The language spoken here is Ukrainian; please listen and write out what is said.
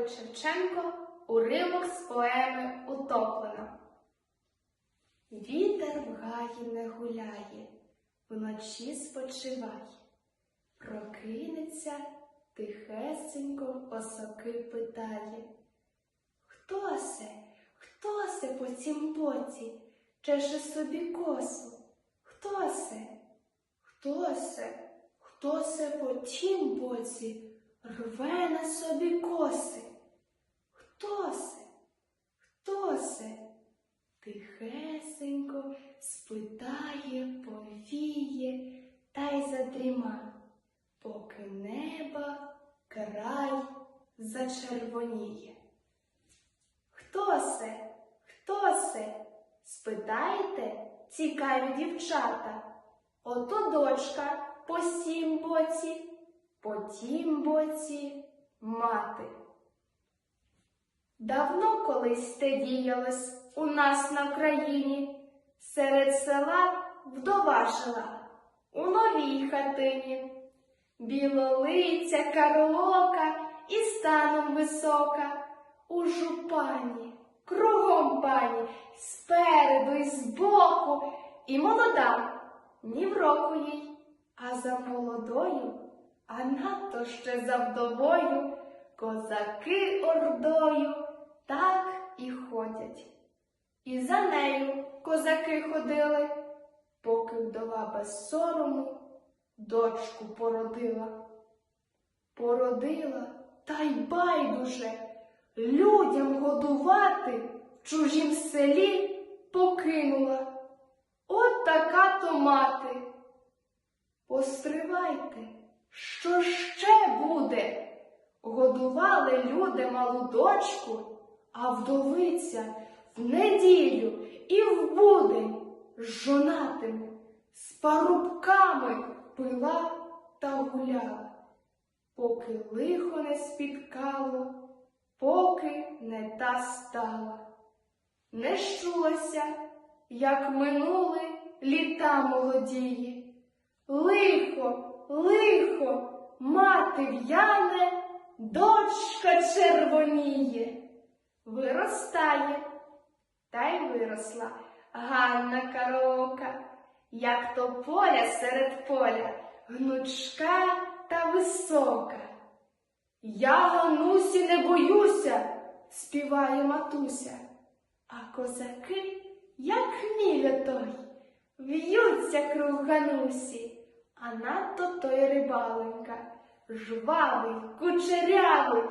Григорович Шевченко уривок з поеми Утоплена. Вітер в гаї не гуляє, вночі спочиває, прокинеться, тихесенько осоки питає. Хто се, хто се по цім боці, чеше собі косу? Хто се? Хто се? Хто се по тім боці рве на собі коси? Хто се? Хто се? Тихесенько спитає, повіє та й задріма, поки неба край зачервоніє. Хто се? Хто се? Спитаєте, цікаві дівчата. Ото дочка по сім боці, по тім боці мати. Давно колись те діялось у нас на країні, серед села вдова жила у новій хатині. Білолиця, карлока і станом висока, у жупані, кругом пані, спереду і збоку, і молода, ні в року їй, а за молодою, а надто ще за вдовою, козаки ордою так і ходять. І за нею козаки ходили, поки вдова без сорому дочку породила. Породила, та й байдуже, людям годувати в чужім селі покинула. От така то мати. Постривайте, що ще буде? Годували люди малу дочку, а вдовиця в неділю і в будень з жонатими, з парубками пила та гуляла, поки лихо не спіткало, поки не та стала. Не щулася, як минули літа молодії. Лихо, лихо, мати в'яне, дочка червоніє. Виростає, та й виросла. Ганна Караока, як то поля серед поля, гнучка та висока. Я Ганусі не боюся, співає матуся, а козаки, як міля той, в'ються круг Ганусі, а надто той рибаленька, жвавий, кучерявий,